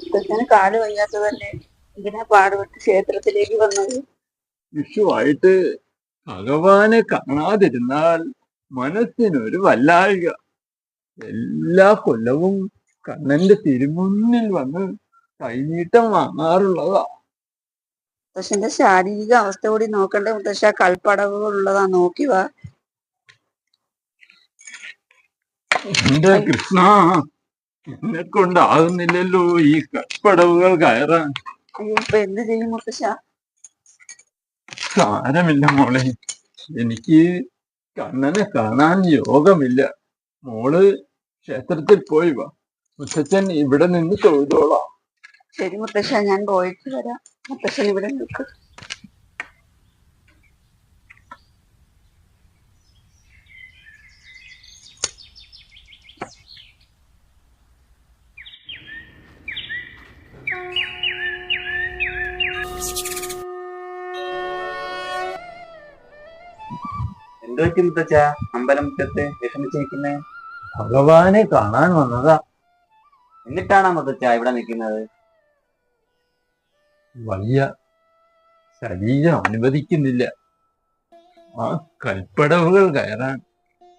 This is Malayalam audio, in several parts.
മുത്തച്ഛന് കാൽ വയ്യാത്തതല്ലേ ഇതിനെ പാടുപെട്ട് ക്ഷേത്രത്തിലേക്ക് വന്നത്? വിഷുവായിട്ട് ഭഗവാനെ കാണാതിരുന്നാൽ മനസ്സിനൊരു വല്ലായിക. എല്ലാ കൊല്ലവും കണ്ണന്റെ തിരുമുന്നിൽ വന്ന് കൈനീട്ടം വാങ്ങാറുള്ളതാ. മുത്തശ്ശന്റെ ശാരീരിക അവസ്ഥ കൂടി നോക്കണ്ടേ. മുത്തശ്ശ കൽപ്പടവുകൾ ഉള്ളതാ നോക്കി വാ. എന്റെ കൃഷ്ണ എന്നെ കൊണ്ടാകുന്നില്ലല്ലോ ഈ കടവുകൾ കയറാൻ. എന്ത് ചെയ്യും മുത്തശ്ശ? സാരമില്ല മോളെ. എനിക്ക് കണ്ണനെ കാണാൻ യോഗമില്ല. മോൾ ക്ഷേത്രത്തിൽ പോയി വാ. മുത്തച്ഛൻ ഇവിടെ നിന്ന് തൊഴുതോളാം. ശരി മുത്തശ്ശ ഞാൻ പോയിട്ട് വരാം. മുത്തശ്ശൻ ഇവിടെ നിൽക്ക്. എന്ത് പറ്റി മുത്തച്ഛ അമ്പലം മുറ്റത്ത് വിഷമിച്ചിരിക്കുന്നേ ഭഗവാനെ കാണാൻ വന്നതാ. എന്നിട്ടാണോ മുത്തച്ഛ ഇവിടെ നിൽക്കുന്നത്? വലിയ ശരീരം അനുവദിക്കുന്നില്ല. ആ കൽപ്പടവുകൾ കയറാൻ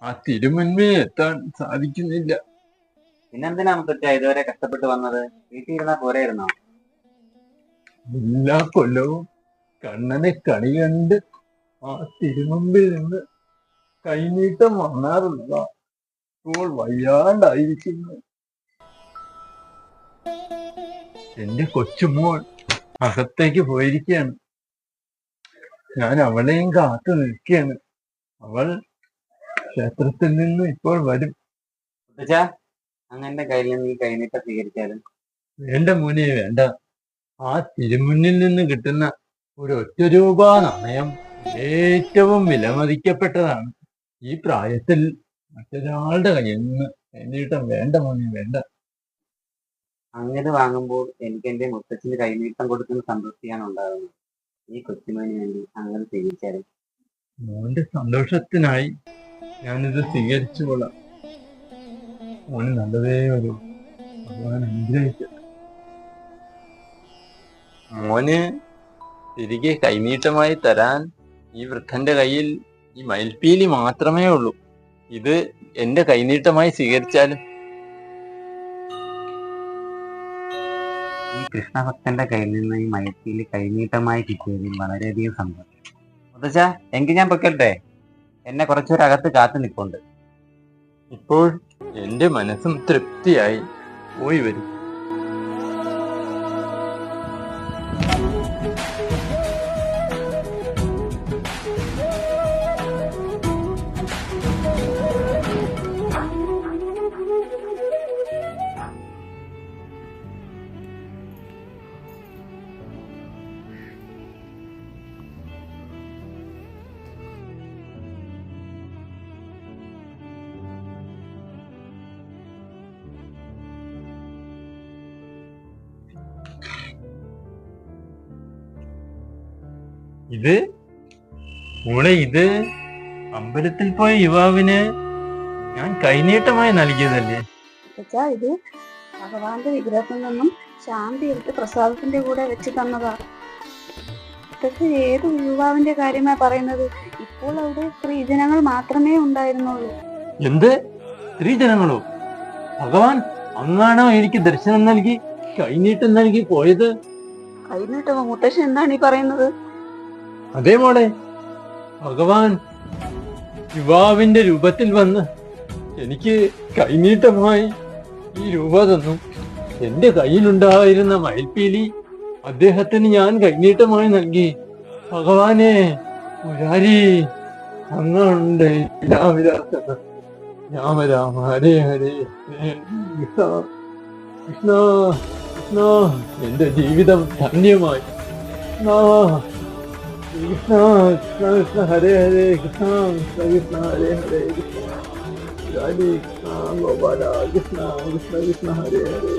ആ തിരുമന്മയെ എത്താൻ സാധിക്കുന്നില്ല. പിന്നെന്തിനാ മുത്തച്ഛ ഇതുവരെ കഷ്ടപ്പെട്ട് വന്നത്? വീട്ടിൽ ഇരുന്നാ പോരായിരുന്നോ? എല്ലാ കൊല്ലവും കണ്ണനെ കണി കണ്ട് ആ തിരുമുമ്പിൽ നിന്ന് കൈനീട്ടം വന്നാറില്ല. ഇപ്പോൾ വയ്യാണ്ടായിരിക്കുന്നു. എന്റെ കൊച്ചുമോൾ അകത്തേക്ക് പോയിരിക്കുകയാണ്. ഞാൻ അവളെയും കാത്തു നിൽക്കുകയാണ്. അവൾ ക്ഷേത്രത്തിൽ നിന്ന് ഇപ്പോൾ വരും. അങ്ങനെ കയ്യിൽ നിന്ന് ഈ കൈനീട്ടം സ്വീകരിച്ചാലും വേണ്ട മോനെ വേണ്ട. ആ തിരുമുന്നിൽ നിന്ന് കിട്ടുന്ന ഒരു ഒറ്റ രൂപ നാണയം ഏറ്റവും വിലമതിക്കപ്പെട്ടതാണ്. ഈ പ്രായത്തിൽ മറ്റൊരാളുടെ കയ്യിൽ നിന്ന് കൈനീട്ടം വേണ്ട മോനെ വേണ്ട. അങ്ങനെ വാങ്ങുമ്പോൾ എനിക്ക് എന്റെ മുത്തച്ഛന് കൈനീട്ടം കൊടുക്കുന്ന സന്തോഷിയാണ് ഉണ്ടാകുന്നത്. ഈ കൊച്ചുമോന് വേണ്ടി അങ്ങനെ സ്വീകരിച്ചാലും മോന്റെ സന്തോഷത്തിനായി ഞാനിത് സ്വീകരിച്ചു കൊള്ളാം. മോന് നല്ലതേ വരൂ ഭഗവാൻ അനുഗ്രഹിക്കട്ടെ മോന് തിരികെ കൈനീട്ടമായി തരാൻ ഈ വൃദ്ധന്റെ കയ്യിൽ ഈ മയിൽപ്പീലി മാത്രമേ ഉള്ളൂ. ഇത് എന്റെ കൈനീട്ടമായി സ്വീകരിച്ചാലും. ഈ കൃഷ്ണഭക്തന്റെ കയ്യിൽ നിന്ന് ഈ മയത്തിൽ കൈനീട്ടമായി കിട്ടിയതിൽ വളരെയധികം സന്തോഷം. മുത്തച്ഛ എങ്കിൽ ഞാൻ പൊക്കട്ടെ എന്നെ കുറച്ചൊരകത്ത് കാത്തു നിൽപ്പുണ്ട്. ഇപ്പോൾ എന്റെ മനസ്സും തൃപ്തിയായി പോയി വരും. ഇത്? മോളെ ഇത്? അമ്പലത്തിൽ പോയ യുവാവിന് ഞാൻ കൈനീട്ടമായി നൽകിയതല്ലേ? ഇത് ഭഗവാന്റെ വിഗ്രഹത്തിൽ നിന്നും ശാന്തി എടുത്ത് പ്രസാദത്തിന്റെ കൂടെ വെച്ച് തന്നതാ. ഇതൊക്കെ ഏത് യുവാവിന്റെ കാര്യമാ പറയുന്നത്? ഇപ്പോൾ അവിടെ സ്ത്രീജനങ്ങൾ മാത്രമേ ഉണ്ടായിരുന്നുള്ളൂ. എന്ത്? സ്ത്രീജനങ്ങളോ? ഭഗവാൻ അങ്ങാണോ എനിക്ക് ദർശനം നൽകി കൈനീട്ടം നൽകി പോയത്? കൈനീട്ടമോ? മുത്തശ്ശൻ എന്താണ് ഈ പറയുന്നത്? അതേ മോളെ ഭഗവാൻ യുവാവിന്റെ രൂപത്തിൽ വന്ന് എനിക്ക് കൈനീട്ടമായി ഈ രൂപ തന്നു. എന്റെ കയ്യിലുണ്ടായിരുന്ന മയിൽപ്പീലി അദ്ദേഹത്തിന് ഞാൻ കൈനീട്ടമായി നൽകി. ഭഗവാനെ മുരാരി അങ്ങുണ്ട് രാമരാസ രാമ രാമ ഹരേ ഹരേ ഹരേ. കൃഷ്ണ കൃഷ്ണ കൃഷ്ണ എന്റെ ജീവിതം ധന്യമായി. കൃഷ്ണ കൃഷ്ണ കൃഷ്ണ കൃഷ്ണ ഹരേ ഹരേ കൃഷ്ണ കൃഷ്ണ കൃഷ്ണ ഹരേ ഹരേ കൃഷ്ണ രാധേ കൃഷ്ണ ഗോപാല കൃഷ്ണ കൃഷ്ണ കൃഷ്ണ ഹരേ ഹരേ